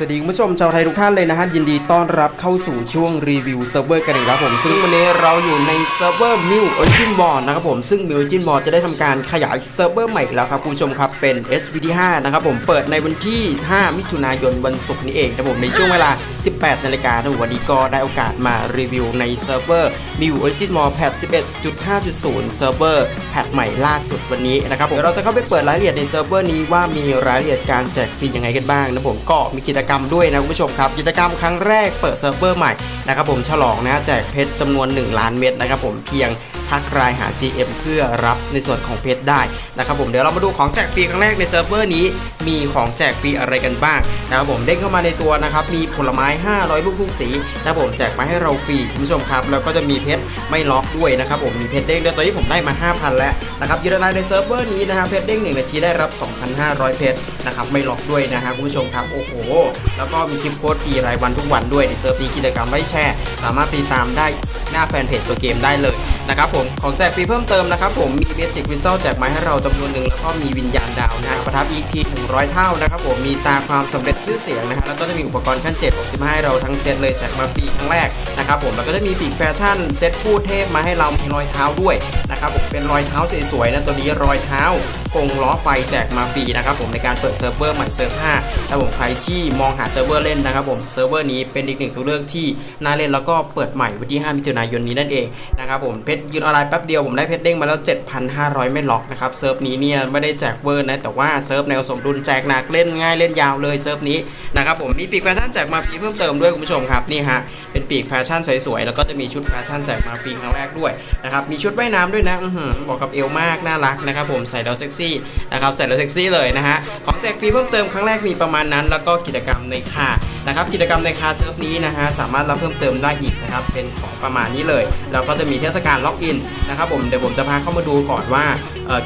สวัสดีคุณผู้ชมชาวไทยทุกท่านเลยนะฮะยินดีต้อนรับเข้าสู่ช่วงรีวิวเซิร์ฟเวอร์กันอีกครับผมซึ่งวันนี้เราอยู่ในเซิร์ฟเวอร์มิวออริจินบอลนะครับผมซึ่งมิวออริจินบอลจะได้ทำการขยายเซิร์ฟเวอร์ใหม่อีกแล้วครับคุณผู้ชมครับเป็น SVT5 นะครับผมเปิดในวันที่ 5 มิถุนายนวันศุกร์นี้เองนะผมในช่วงเวลา 18 นาฬิกานะวันนี้ก็ได้โอกาสมารีวิวในเซิร์ฟเวอร์มิวออริจินบอลแพท11.5.0เซิร์ฟเวอร์แพทใหม่ล่าสุดวันนี้นะครับผมเดี๋ยวเราจะเข้าไปเปิดรายละเอียดในเซิร์ฟเวอร์นี้ว่ามีรายละเอียดการแจกฟรียังไงกันบ้างนะผมก็มีกิจกรรมด้วยนะคุณผู้ชมครับ กิจกรรมครั้งแรกเปิดเซิร์ฟเวอร์ใหม่นะครับผมฉลองนะแจกเพชรจำนวน 1 ล้านเม็ดนะครับผมเพียงทักรายหา GM เพื่อรับในส่วนของเพชรได้นะครับผมเดี๋ยวเรามาดูของแจกฟรีครั้งแรกในเซิร์ฟเวอร์นี้ มีของแจกฟรีอะไรกันบ้างนะครับผมเด้งเข้ามาในตัวนะครับมีผลไม้ 500 ลูกทุกสีนะครับผมแจกมาให้เราฟรีคุณผู้ชมครับ แล้วก็จะมีเพชรไม่ล็อกด้วยนะครับผมมีเพชรเด้งด้วยตอนนี้ผมได้มา 5,000 แล้วนะครับยืนยันในเซิร์ฟเวอร์นี้นะครับเพชรเด้ง1นาทีได้รับ 2,500 เพชรนะครับไม่ล็อกด้วยนะฮะคุณผู้ชมครับโอ้โหแล้วก็มีคลิปโค้ดฟรีรายวันทุกวันด้วยในเซิร์ฟนี้กิจกรรมไว้แชร์สามารถไปติดตามได้หน้าแฟนเพจตัวเกมได้เลยนะครับผมของแจกฟรีเพิ่มเติมนะครับผมมีเมจิกวิซเซลแจกมาให้เราจำนวนหนึ่งแล้วก็มีวิญญาณดาวนะฮะประทับ EP 100 เท่านะครับผมมีตาความสำเร็จชื่อเสียงนะฮะแล้วก็จะมีอุปกรณ์ขั้น7 65ให้เราทั้งเซตเลยแจกมาฟรีครั้งแรกนะครับผมแล้วก็จะมีปีกแฟชั่นเซตคู่เทพมาให้เรามีรอยเท้าด้วยนะครับผมเป็นรอยเท้าสวยๆนะตัวนี้รอยเท้ากงล้อไฟแจกมาฟรีนะครับผมในการเปิดเซิร์ฟเวอร์ใหม่เซิร์ฟ5ถ้าผมใครที่มองหาเซิร์ฟเวอร์เล่นนะครับผมเซิร์ฟเวอร์นี้เป็นอีกหนึ่งตัวเลือกที่น่าเล่นแล้วก็เปิดใหม่วันที่ 5 มิถุนายนนี้นั่นเองนะครับผมเพชรยืนออนไลน์แป๊บเดียวผมได้เพชรเด้งมาแล้ว 7,500 ไม่ล็อกนะครับเซิร์ฟนี้เนี่ยไม่ได้แจกเวอร์นะแต่ว่าเซิร์ฟแนวสมดุลแจกหนักเล่นง่ายเล่นยาวเลยเซิร์ฟนี้นะครับผมมีปีกแฟชั่นแจกมาฟรีเพิ่มเติมด้วยคุณผู้ชมครับนี่ฮะเป็นปีกแฟชั่นสวยๆแล้วก็จะมีชุดแฟชั่นแจกมาฟรีครั้งแรกด้วยนะครับมีชุดว่ายน้ำด้วยนะบอกกับเอวมากน่ารักนะครับผมใส่แล้วเซ็กซี่นะครับใส่แล้วเซ็กซี่เลยนะฮะของแจกฟรีเพิ่มเติมครั้งแรกมีประมาณนั้น แล้วก็กิจกรรมในคานะครับกิจกรรมในคาเซิร์ฟนี้นะฮะสามารถรับเพิ่มเติมได้อีกนะครับเป็นของประมาณนี้เลยแล้วก็จะมีเทศกาลล็อกอินนะครับผมเดี๋ยวผมจะพาเข้ามาดูก่อนว่า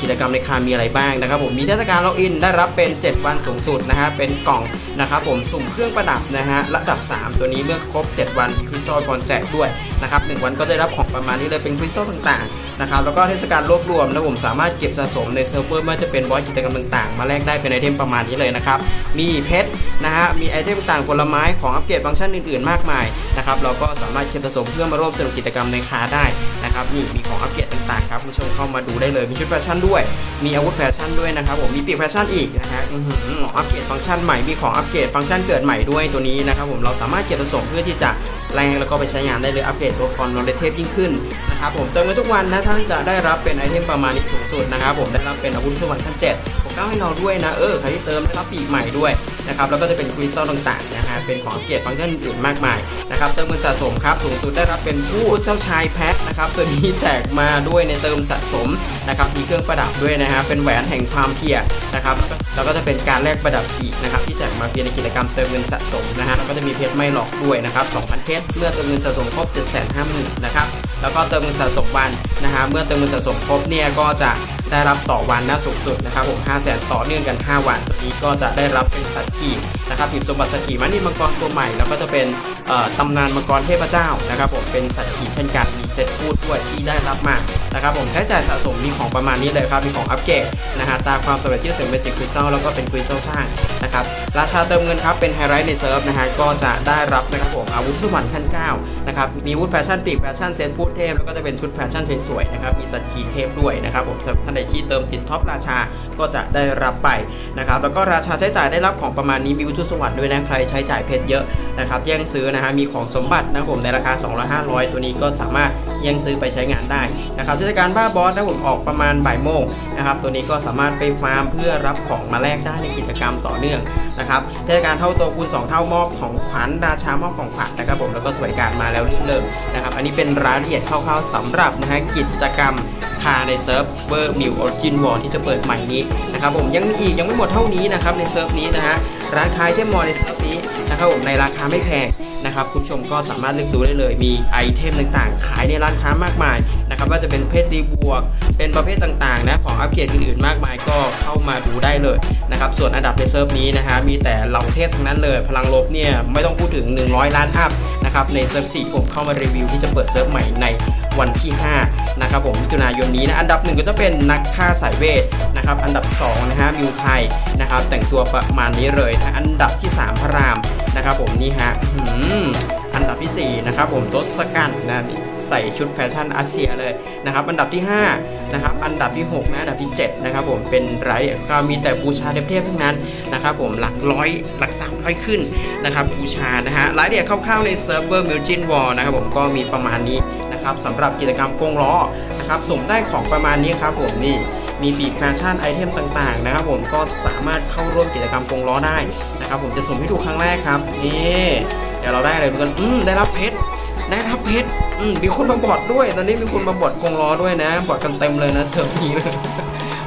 กิจกรรมในคามีอะไรบ้างนะครับผมมีเทศกาลล็อกอินได้รับเป็น 7 วันสูงสุดนะฮะเป็นกล่องนะครับผมสุ่มเครื่องประดับนะฮะระดับ 3 ตัวนี้เมื่อครบ 7 วันคริสตัลพรแจกด้วยนะครับ1วันก็ได้รับของประมาณนี้เลยเป็นคริสตัลต่างๆนะครับแล้วก็เทศกาลรวบรวมนะผมสามารถเก็บสะสมในเซิร์ฟเวอร์ไม่ว่าจะเป็นบอสกิจกรรมต่างๆ มาแลกได้เป็นไอเทมประมาณนี้เลยนะครับมีเพชรนะฮะมีไอเทมต่างผลไม้ของอัปเกรดฟังก์ชันอื่นๆ มากมายนะครับเราก็สามารถเก็บสะสมเพื่อมาร่วมสนุกกิจกรรมในคาได้นะครับนี่มีของอัปเกรดต่างๆครับผู้ชมเข้ามาดูได้เลยมีชุดแฟชั่นด้วย มีอาวุธแฟชั่นด้วยนะครับผม มีปีกแฟชั่นอีกนะฮะอือัปเกรดฟังก์ชันใหม่ มีของอัปเกรดฟังก์ชันเกิดใหม่ด้วยตัวนี้นะครับผม เราสามารถเก็บสะสมเพื่อที่จะแรงแล้วก็ไปใช้งานได้เลยอัปเกรดตัวคอนอนเทพยิ่งขึ้นนะครับผม เติมเงินทุกวันนะท่านจะได้รับเป็นไอเทมประมาณนี้สูงสุดนะครับผม ได้รับเป็นอาวุธสวรรค์ขั้นเจ็ด ก้าวให้เราด้วยนะ เออ ใครที่เติมได้รับปีกใหม่ด้วยนะครับ แล้วก็จะเป็นคริสตัลต่างๆนะฮะ เป็นของอัปเกรดฟังก์ชันอื่นๆมากมายนะครับ เติมเงินสะสมครับ สูงสุดได้รับเป็นผู้เจ้าชายแพทนะครับ ตัวนี้แจกมาด้วยในเติมสะสมนะครับ มีเครื่องประดับด้วยนะฮะ เป็นแหวนแห่งความเพียรนะครับ แล้วก็จะเป็นการแลกประดับอีกนะครับ ที่แจกมาเฟียในกิจกรรมเติมเงินสะสมนะฮะ แล้วก็จะมีเพชรไม่หลอกด้วยนะครับ2,000เพชร เมื่อเติมเงินสะสมครบ750,000นะครับ แล้วก็เติมเงินสะสมวันนะฮะ เมื่อเติมเงินสะสมครบเนี่ยก็จะ ได้รับต่อวันนะสูงสุดนะครับผม5 0 0 0 0 0ต่อเนื่องกัน 5 วันตัวนี้ก็จะได้รับเป็นสัตว์ขี่นะครับหีบสมบัติสัตว์ขี่มันนี่มังกรตัวใหม่แล้วก็จะเป็นตำนานมังกรเทพเจ้านะครับผมเป็นสัตว์ขี่เช่นกันมีเซตพูดด้วยที่ได้รับมานะครับผมใช้จ่ายสะสมมีของประมาณนี้เลยครับมีของอัปเกรดนะฮะตามความสำเร็จที่เสริมเมจิกคริสตัลแล้วก็เป็นคริสตัลสร้างนะครับราชาเติมเงินครับเป็นไฮไลท์ในเซิร์ฟนะฮะก็จะได้รับนะครับผมอาวุธสวรรค์ขั้น9นะครับมีวุธแฟชั่นปีกแฟชั่นเซตพูดเทพแล้วก็จะเป็นชุดแฟชั่นสวยๆนะครับมีสัตว์ขี่เทพด้วยนะครับผมท่านใดที่เติมติดท็อปราชาก็จะได้รับไปนะครับแล้วก็ราชาใช้จ่ายได้รับของประมาณนี้มีวัตถุสวรรค์ด้วยนะใครใช้จ่ายเพชรเยอะนะครับแย่งซื้อนะฮะมีของสมบัตินะครับผมในราคา 200 500 ตัวนี้ก็สามารถย่งซื้อไปใช้งานได้นะครับเทศกาลบ้าบอสนะผมออกประมาณบ่ายโมงนะครับตัวนี้ก็สามารถไปฟาร์มเพื่อรับของมาแลกได้ในกิจกรรมต่อเนื่องนะครับเทศกาลเท่าตัวคูณ 2 เท่ามอบของขวัญราชามอบของขวัญนะครับผมแล้วก็สวยการมาแล้วรื่นเริงนะครับอันนี้เป็นรายละเอียดคร่าวๆสำหรับนะฮะกิจกรรมคาในเซิร์ฟเวอร์มิวออริจินวอลที่จะเปิดใหม่นี้นะครับผมยังมีอีกยังไม่หมดเท่านี้นะครับในเซิร์ฟนี้นะฮะร้านค้าไอเทมมอลในเซิร์ฟนี้นะครับผมในราคาไม่แพง นะครับคุณผู้ชมก็สามารถเลือกดูได้เลย มีไอเทมต่างๆ ขายในร้านค้ามากมายนะครับว่าจะเป็นเพชรดีบวก เป็นประเภทต่างๆนะของอัปเกรดอื่นๆมากมายก็เข้ามาดูได้เลยนะครับส่วนอันดับในเซิร์ฟนี้นะฮะมีแต่เหล่าเทพทั้งนั้นเลย พลังลบเนี่ยไม่ต้องพูดถึง 100 ล้านอัพนะครับในเซิร์ฟ4ผมเข้ามารีวิวที่จะเปิดเซิร์ฟใหม่ในวันที่ 5 นะครับผมมิถุนายนนี้นะอันดับหนึ่งก็จะเป็นนักฆ่าสายเวทนะครับอันดับ2นะฮะมิวไทยนะครับแต่งตัวประมาณนี้เลยนะอันดับที่ 3 พระราม นะครับผมนี่ฮะอันดับที่ 4 นะครับผมทศกัณฐ์นะใส่ชุดแฟชั่นอาเซียเลยนะครับอันดับที่5นะครับอันดับที่6นะอันดับที่7นะครับผมเป็นรายละเอียดก็มีแต่บูชาเทพๆทั้งนั้นนะครับผมหลักร้อยหลัก300ขึ้นนะครับบูชานะฮะรายละเอียดคร่าวๆในเซิร์ฟเวอร์มิวจินวอลนะครับผมก็มีประมาณนี้นะครับสำหรับกิจกรรมกงล้อนะครับสุ่มได้ของประมาณนี้ครับผมนี่ มีปีกแฟชั่นไอเทมต่างๆนะครับผมก็สามารถเข้าร่วมกิจกรรมกงล้อได้นะครับผมจะสุ่มให้ดูครั้งแรกครับนี่เดี๋ยวเราได้อะไรกันอืมได้รับเพชรได้รับเพชรอืมมีคนมาบอดด้วย ตอนนี้มีคนมาบอดกงล้อด้วยนะบอดกันเต็มเลยนะเสิร์ฟนี้เลย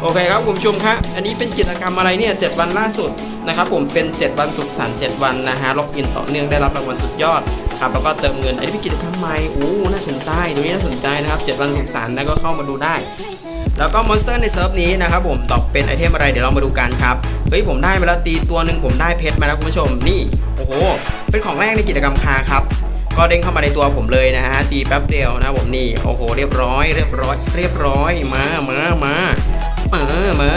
โอเคครับคุณผู้ชมครับอันนี้เป็นกิจกรรมอะไรเนี่ย7วันล่าสุดนะครับผมเป็น 7 วันสุขสันต์7วันนะฮะล็อกอินต่อเนื่องได้รับรางวัลสุดยอดครับแล้วก็เติมเงินอันนี้เป็นกิจกรรมใหม่โอ้น่าสนใจตัวนี้น่าสนใจนะครับ 7 วันสุขสันต์นะก็เข้ามาดูได้ แล้วก็มอนสเตอร์ในเซิร์ฟนี้นะครับผมตอบเป็นไอเทมอะไรเดี๋ยวเรามาดูกันครับเฮ้ยผมได้มาแล้วตีตัวหนึ่งผมได้เพชรมาแล้วคุณผู้ชมนี่โอ้โห เป็นของแรกในกิจกรรมคาครับก็เด้งเข้ามาในตัวผมเลยนะฮะตีแป๊บเดียวนะผมนี่โอ้โหเรียบร้อย เรียบร้อย เรียบร้อยมามามามามา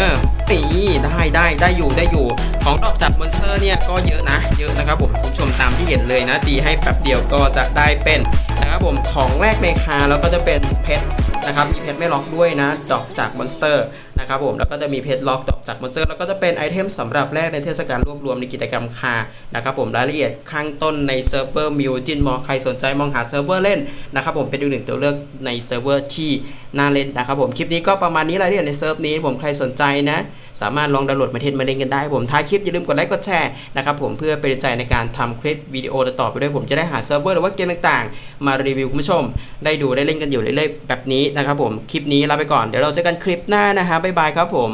นี่ได้ได้ได้อยู่ได้อยู่ ของดอกจากมอนสเตอร์เนี่ยก็เยอะนะเยอะนะครับผมคุณผู้ชมตามที่เห็นเลยนะตีให้แป๊บเดียวก็จะได้เป็นนะครับผมของแรกในคาแล้วก็จะเป็นเพชร นะครับมีเพชรไม่ล็อกด้วยนะดอกจากมอนสเตอร์นะครับผมแล้วก็จะมีเพชรล็อกดอกจากมอนสเตอร์แล้วก็จะเป็นไอเทมสำหรับแรกในเทศกาลรวบรวมในกิจกรรมคานะครับผมรายละเอียดข้างต้นในเซิร์ฟเวอร์มิวจินมอใครสนใจมองหาเซิร์ฟเวอร์เล่นนะครับผมเป็นอีกหนึ่งตัวเลือกในเซิร์ฟเวอร์ที่น่าเล่นนะครับผมคลิปนี้ก็ประมาณนี้รายละเอียดในเซิร์ฟนี้ผมใครสนใจนะ สามารถลองดาวน์โหลดมาเทสมาเล่นกันได้ผมท้ายคลิปอย่าลืมกดไลค์กดแชร์นะครับผมเพื่อเป็นใจในการทำคลิปวิดีโอต่อๆไปด้วยผมจะได้หาเซิร์ฟเวอร์หรือว่าเกมต่างๆ มารีวิวคุณผู้ชม ได้ดูได้เล่นกันอยู่เรื่อยๆแบบนี้นะครับผมคลิปนี้ลาไปก่อนเดี๋ยวเราเจอกันคลิปหน้านะฮะบ๊ายบายครับผม